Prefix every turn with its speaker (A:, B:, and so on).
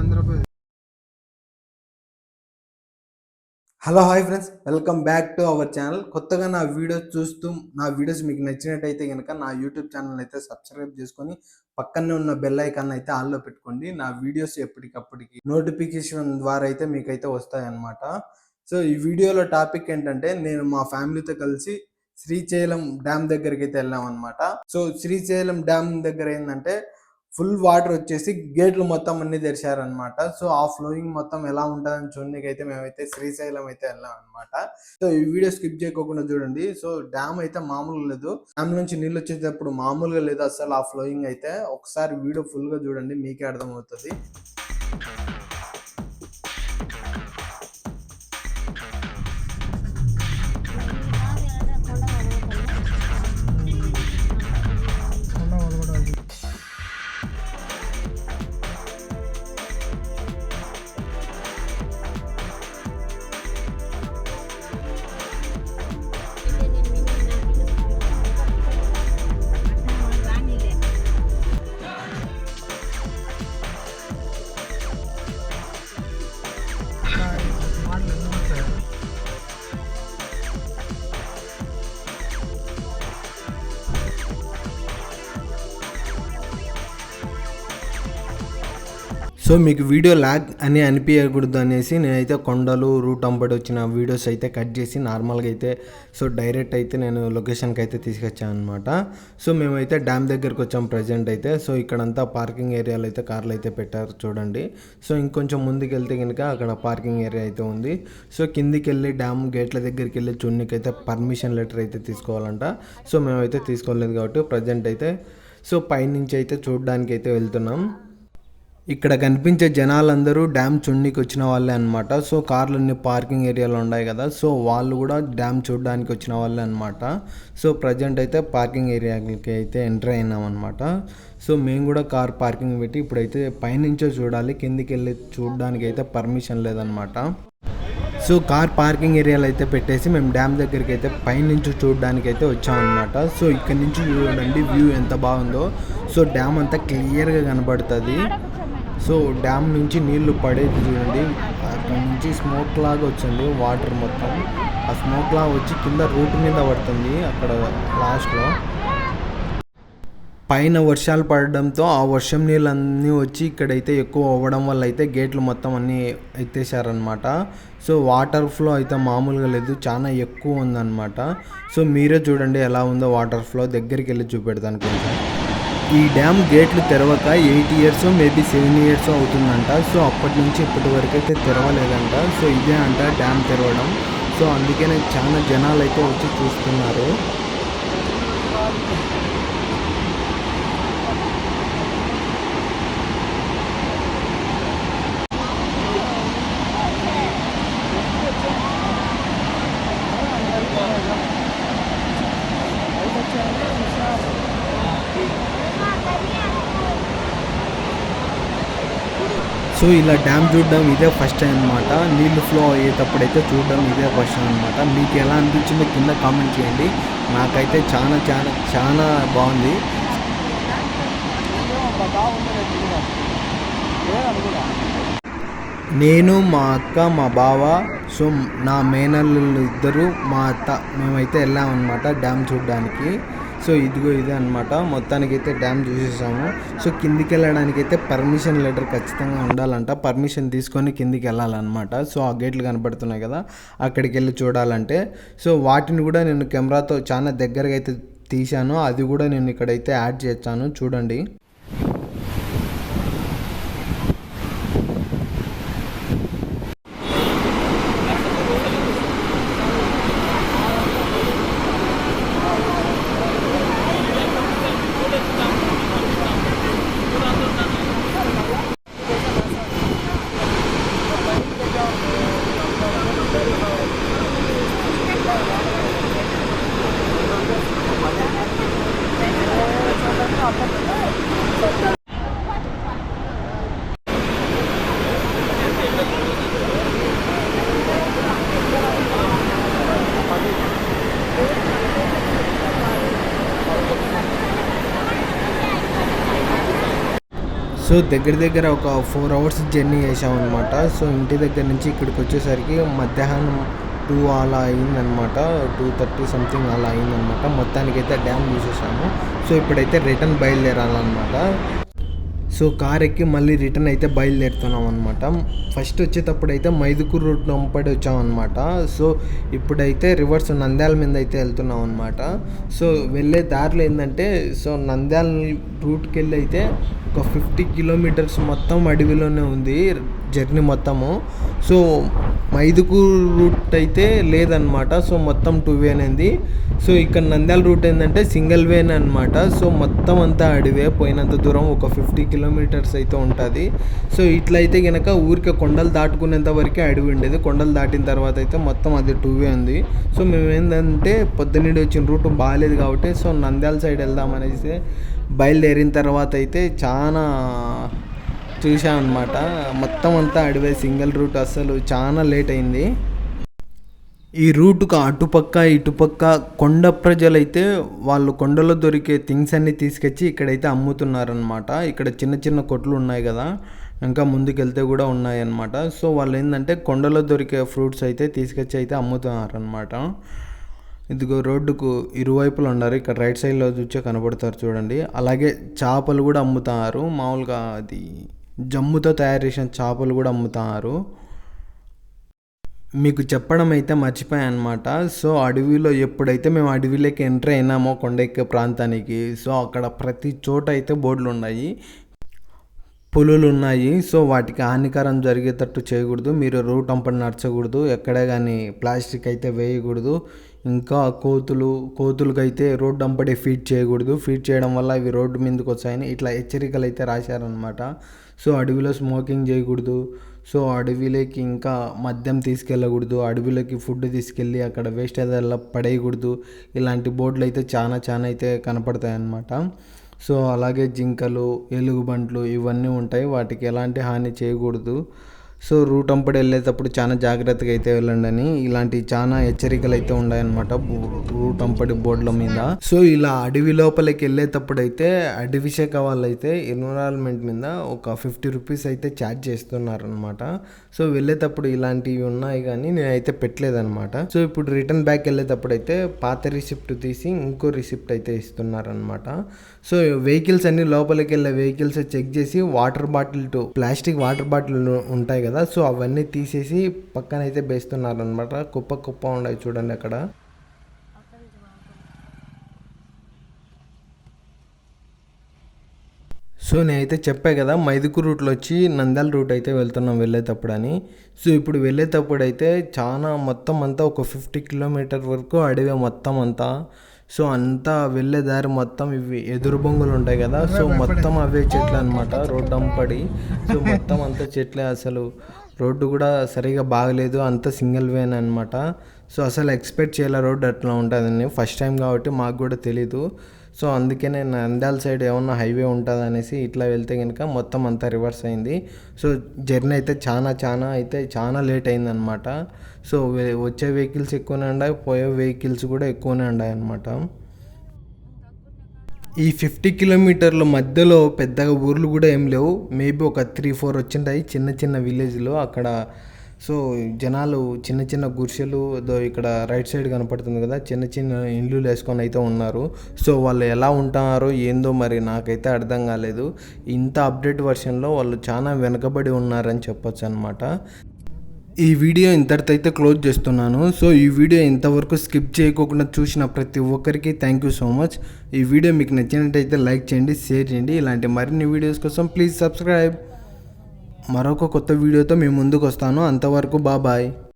A: Andhra Pradesh.
B: Hello hi friends. Welcome back to our channel. కొత్తగా నా videos చూస్తూ నా వీడియోస్ మీకు నచ్చినట్టయితే కనుక నా యూట్యూబ్ ఛానల్ అయితే సబ్స్క్రైబ్ చేసుకొని పక్కనే ఉన్న బెల్ ఐకాన్ అయితే ఆల్లో పెట్టుకోండి. నా వీడియోస్ ఎప్పటికప్పటికి నోటిఫికేషన్ ద్వారా అయితే మీకైతే వస్తాయన్నమాట. సో ఈ వీడియోలో టాపిక్ ఏంటంటే నేను మా ఫ్యామిలీతో కలిసి శ్రీశైలం డ్యామ్ దగ్గరికి అయితే వెళ్ళాం అనమాట సో శ్రీశైలం డ్యామ్ దగ్గర ఏంటంటే ఫుల్ వాటర్ వచ్చేసి గేట్లు మొత్తం అన్ని తెరిచారనమాట సో ఆ ఫ్లోయింగ్ మొత్తం ఎలా ఉంటుందని చూడడానికి అయితే మేమైతే శ్రీశైలం అయితే వెళ్ళాం అనమాట సో ఈ వీడియో స్కిప్ చేయకోకుండా చూడండి. సో డ్యామ్ అయితే మామూలుగా లేదు. డ్యామ్ నుంచి నీళ్ళు వచ్చేటప్పుడు మామూలుగా లేదు అసలు ఆ ఫ్లోయింగ్ అయితే. ఒకసారి వీడియో ఫుల్గా చూడండి మీకే అర్థమవుతుంది. సో మీకు వీడియో ల్యాగ్ అని అనిపించకూడదు అనేసి నేనైతే కొండలు రూట్ అంబడి వచ్చిన వీడియోస్ అయితే కట్ చేసి నార్మల్గా అయితే సో డైరెక్ట్ అయితే నేను లొకేషన్కి అయితే తీసుకొచ్చాను అనమాట సో మేమైతే డ్యామ్ దగ్గరికి వచ్చాం ప్రజెంట్ అయితే. సో ఇక్కడంతా పార్కింగ్ ఏరియాలో అయితే కార్లు అయితే పెట్టారు చూడండి. సో ఇంకొంచెం ముందుకు వెళ్తే కనుక అక్కడ పార్కింగ్ ఏరియా అయితే ఉంది. సో కిందికి వెళ్ళి డ్యామ్ గేట్ల దగ్గరికి వెళ్ళి చున్నీకి అయితే పర్మిషన్ లెటర్ అయితే తీసుకోవాలంట. సో మేమైతే తీసుకోలేదు కాబట్టి ప్రజెంట్ అయితే సో పైనుంచి అయితే చూడడానికి అయితే వెళ్తున్నాం. ఇక్కడ కనిపించే జనాలందరూ డ్యామ్ చూడడానికి వచ్చిన వాళ్ళే అనమాట సో కార్లన్నీ పార్కింగ్ ఏరియాలో ఉన్నాయి కదా. సో వాళ్ళు కూడా డ్యామ్ చూడడానికి వచ్చిన వాళ్ళే అనమాట సో ప్రజెంట్ అయితే పార్కింగ్ ఏరియాకి అయితే ఎంటర్ అయినాం అనమాట సో మేము కూడా కార్ పార్కింగ్ పెట్టి ఇప్పుడైతే పైనుంచో చూడాలి. కిందికి వెళ్ళి చూడడానికి అయితే పర్మిషన్ లేదనమాట సో కార్ పార్కింగ్ ఏరియాలో అయితే పెట్టేసి మేము డ్యామ్ దగ్గరికి అయితే పైనుంచి చూడడానికి అయితే వచ్చామన్నమాట సో ఇక్కడ నుంచి చూడండి వ్యూ ఎంత బాగుందో. సో డ్యామ్ అంతా క్లియర్గా కనబడుతుంది. సో డ్యామ్ నుంచి నీళ్ళు పడేది చూడండి. అక్కడ నుంచి స్మోక్ లాగా వచ్చింది వాటర్ మొత్తం. ఆ స్మోక్ లాగా వచ్చి కింద రూట్ మీద పడుతుంది అక్కడ లాస్ట్లో పైన వర్షాలు పడడంతో ఆ వర్షం నీళ్ళన్నీ వచ్చి ఇక్కడైతే ఎక్కువ అవ్వడం వల్ల అయితే గేట్లు మొత్తం అన్నీ ఎత్తేసారనమాట సో వాటర్ ఫ్లో అయితే మామూలుగా లేదు చాలా ఎక్కువ ఉందన్నమాట. సో మీరే చూడండి ఎలా ఉందో వాటర్ ఫ్లో దగ్గరికి వెళ్ళి చూపెడతాను కొంచెం. ఈ డ్యామ్ గేట్లు తెరవక eight years maybe seven years అవుతుందంట. సో అప్పటి నుంచి ఇప్పటి వరకు అయితే తెరవలేదంట. సో ఇదే అంట డ్యామ్ తెరవడం. సో అందుకనే చాలా జనాలు అయితే వచ్చి చూస్తున్నారు. సో ఇలా డ్యామ్ చూడడం ఇదే ఫస్ట్ టైం అనమాట నీళ్ళు ఫ్లో అయ్యేటప్పుడు అయితే చూడడం ఇదే ఫస్ట్ టైం అనమాట మీకు ఎలా అనిపించిందో కింద కామెంట్ చేయండి. నాకైతే చాలా చాలా చాలా బాగుంది. నేను మా అక్క మా బావ సో నా మేనల్లు ఇద్దరు మా అత్త మేమైతే వెళ్ళామన్నమాట డ్యామ్ చూడడానికి. సో ఇదిగో ఇదే అనమాట మొత్తానికి అయితే డ్యామ్ చూసేసాము. సో కిందికి వెళ్ళడానికి అయితే పర్మిషన్ లెటర్ ఖచ్చితంగా ఉండాలంట. పర్మిషన్ తీసుకొని కిందికి వెళ్ళాలన్నమాట సో ఆ గేట్లు కనబడుతున్నాయి కదా అక్కడికి వెళ్ళి చూడాలంటే. సో వాటిని కూడా నేను కెమెరాతో చాలా దగ్గరగా అయితే తీశాను. అది కూడా నేను ఇక్కడైతే యాడ్ చేస్తాను. చూడండి. సో దగ్గర దగ్గర ఒక ఫోర్ అవర్స్ జర్నీ చేసామన్నమాట సో ఇంటి దగ్గర నుంచి ఇక్కడికి వచ్చేసరికి మధ్యాహ్నం టూ అలా అయిందనమాట టూ థర్టీ సంథింగ్ అలా అయిందనమాట మొత్తానికైతే డ్యామ్ చూసేసాము సో ఇప్పుడైతే రిటర్న్ బయలుదేరాలన్నమాట. సో కార్ ఎక్కి మళ్ళీ రిటర్న్ అయితే బయలుదేరుతున్నాం అనమాట ఫస్ట్ వచ్చేటప్పుడు అయితే మైదుకూరు రూట్ వెంపడి వచ్చామన్నమాట సో ఇప్పుడైతే రివర్స్ నంద్యాల మీద అయితే వెళ్తున్నాం అనమాట సో వెళ్ళే దారిలో ఏంటంటే సో నంద్యాల రూట్కి వెళ్ళి అయితే ఒక ఫిఫ్టీ కిలోమీటర్స్ మొత్తం అడవిలోనే ఉంది. జర్నీ మొత్తము. సో మైదుకూరు రూట్ అయితే లేదనమాట సో మొత్తం టూ వే అనేది సో ఇక్కడ నంద్యాల రూట్ ఏంటంటే సింగిల్ వేన్ అనమాట సో మొత్తం అంతా అడివే పోయినంత దూరం ఒక ఫిఫ్టీ కిలోమీటర్స్ అయితే ఉంటుంది. సో ఇట్లా అయితే కనుక ఊరికే కొండలు దాటుకునేంత వరకే అడవి ఉండేది. కొండలు దాటిన తర్వాత అయితే మొత్తం అది టూ వే ఉంది. సో మేము ఏంటంటే పొద్దున్నేడు వచ్చిన రూట్ బాగాలేదు కాబట్టి సో నంద్యాల సైడ్ వెళ్దామనేసి బయలుదేరిన తర్వాత అయితే చాలా చూసాం అనమాట మొత్తం అంతా అడివే సింగిల్ రూట్ అసలు చాలా లేట్ అయింది. ఈ రూట్కు అటుపక్క ఇటుపక్క కొండ ప్రజలైతే వాళ్ళు కొండలో దొరికే థింగ్స్ అన్నీ తీసుకొచ్చి ఇక్కడైతే అమ్ముతున్నారనమాట ఇక్కడ చిన్న చిన్న కొట్లు ఉన్నాయి కదా ఇంకా ముందుకెళ్తే కూడా ఉన్నాయన్నమాట. సో వాళ్ళు ఏంటంటే కొండలో దొరికే ఫ్రూట్స్ అయితే తీసుకొచ్చి అయితే అమ్ముతున్నారనమాట ఇదిగో రోడ్డుకు ఇరువైపులు ఉన్నారు. ఇక్కడ రైట్ సైడ్లో చూచే కనబడతారు చూడండి. అలాగే చేపలు కూడా అమ్ముతారు. మామూలుగా అది జమ్ముతో తయారు చేసిన చేపలు కూడా అమ్ముతారు. మీకు చెప్పడం అయితే మర్చిపోయాను అనమాట సో అడవిలో ఎప్పుడైతే మేము అడవిలోకి ఎంటర్ అయినామో కొండెక్కే ప్రాంతానికి సో అక్కడ ప్రతి చోట అయితే బోర్డులు ఉన్నాయి పులులు ఉన్నాయి సో వాటికి హానికరం జరిగేటట్టు చేయకూడదు. మీరు రూట్ అంపడి నడచకూడదు. ఎక్కడే కానీ ప్లాస్టిక్ అయితే వేయకూడదు. ఇంకా కోతులు కోతులకైతే రోడ్డు అంబడే ఫీడ్ చేయకూడదు. ఫీడ్ చేయడం వల్ల ఇవి రోడ్డు మీదకి వచ్చాయని ఇట్లా హెచ్చరికలు అయితే రాశారనమాట సో అడవిలో స్మోకింగ్ చేయకూడదు. సో అడవిలోకి ఇంకా మద్యం తీసుకెళ్ళకూడదు. అడవిలోకి ఫుడ్ తీసుకెళ్ళి అక్కడ వేస్ట్ ఏదైనా పడేయకూడదు. ఇలాంటి బోర్డులు అయితే చాలా చాలా అయితే కనపడతాయి అన్నమాట సో అలాగే జింకలు ఎలుగుబంట్లు ఇవన్నీ ఉంటాయి. వాటికి ఎలాంటి హాని చేయకూడదు. సో రూట్ అంపడి వెళ్ళేటప్పుడు చాలా జాగ్రత్తగా అయితే వెళ్ళండి అని ఇలాంటి చాలా హెచ్చరికలు అయితే ఉన్నాయన్నమాట రూట్ అంపడి బోర్డుల మీద. సో ఇలా అడవి లోపలికి వెళ్ళేటప్పుడు అయితే అడవి శాఖ వాళ్ళైతే ఎన్విరాన్మెంట్ మీద ఒక ఫిఫ్టీ రూపీస్ అయితే ఛార్జ్ చేస్తున్నారనమాట సో వెళ్ళేటప్పుడు ఇలాంటివి ఉన్నాయి కానీ నేనైతే పెట్టలేదనమాట సో ఇప్పుడు రిటర్న్ బ్యాక్ వెళ్ళేటప్పుడు అయితే పాత రిసిప్ట్ తీసి ఇంకో రిసిప్ట్ అయితే ఇస్తున్నారనమాట సో వెహికల్స్ అన్ని లోపలికి వెళ్ళే వెహికల్స్ చెక్ చేసి water bottle to plastic water bottle ఉంటాయి కదా కదా. సో అవన్నీ తీసేసి పక్కన అయితే బేస్తున్నారు అనమాట కుప్ప కుప్ప ఉన్నాయి చూడండి అక్కడ. సో నేనైతే చెప్పా కదా మైదుకు రూట్లో వచ్చి నంద్యాల రూట్ అయితే వెళ్తున్నాం వెళ్ళేటప్పుడు అని సో ఇప్పుడు వెళ్ళేటప్పుడు అయితే చాలా మొత్తం అంతా ఒక ఫిఫ్టీ కిలోమీటర్ వరకు అడవి మొత్తం అంతా. సో అంతా వెళ్ళే దారి మొత్తం ఇవి ఎదురు బొంగులు ఉంటాయి కదా సో మొత్తం అవే చెట్లు అనమాట రోడ్డు అంపడి సో మొత్తం అంతా చెట్లే అసలు. రోడ్డు కూడా సరిగా బాగలేదు అంత సింగిల్ వేన్ అనమాట సో అసలు ఎక్స్పెక్ట్ చేయాల రోడ్డు అట్లా ఉంటుందని ఫస్ట్ టైం కాబట్టి మాకు కూడా తెలీదు. సో అందుకే నేను నంద్యాల సైడ్ ఏమన్నా హైవే ఉంటుంది అనేసి ఇట్లా వెళ్తే కనుక మొత్తం అంతా రివర్స్ అయింది. సో జర్నీ అయితే చాలా చాలా అయితే చాలా లేట్ అయిందనమాట. సో వచ్చే వెహికల్స్ ఎక్కువనే ఉన్నాయి పోయే వెహికల్స్ కూడా ఎక్కువనే ఉన్నాయి అనమాట ఈ ఫిఫ్టీ కిలోమీటర్ల మధ్యలో పెద్దగా ఊర్లు కూడా ఏం లేవు. మేబీ ఒక త్రీ ఫోర్ వచ్చింటాయి చిన్న చిన్న విలేజ్లో. అక్కడ సో జనాలు చిన్న చిన్న గుడిసెలు ఇక్కడ రైట్ సైడ్ కనపడుతుంది కదా చిన్న చిన్న ఇండ్లు వేసుకొని అయితే ఉన్నారు. సో వాళ్ళు ఎలా ఉంటున్నారో ఏందో మరి నాకైతే అర్థం కాలేదు. ఇంత అప్డేట్ వర్షన్లో వాళ్ళు చాలా వెనకబడి ఉన్నారని చెప్పొచ్చు అనమాట ఈ వీడియో ఇంతటితో అయితే క్లోజ్ చేస్తున్నాను. సో ఈ వీడియో ఇంతవరకు స్కిప్ చేయకోకుండా చూసిన ప్రతి ఒక్కరికి థ్యాంక్ యూ సో మచ్. ఈ వీడియో మీకు నచ్చినట్టయితే లైక్ చేయండి షేర్ చేయండి. ఇలాంటి మరిన్ని వీడియోస్ కోసం ప్లీజ్ సబ్స్క్రైబ్. మరొక కొత్త వీడియోతో మేము ముందుకు వస్తాను అంతవరకు బాబాయ్.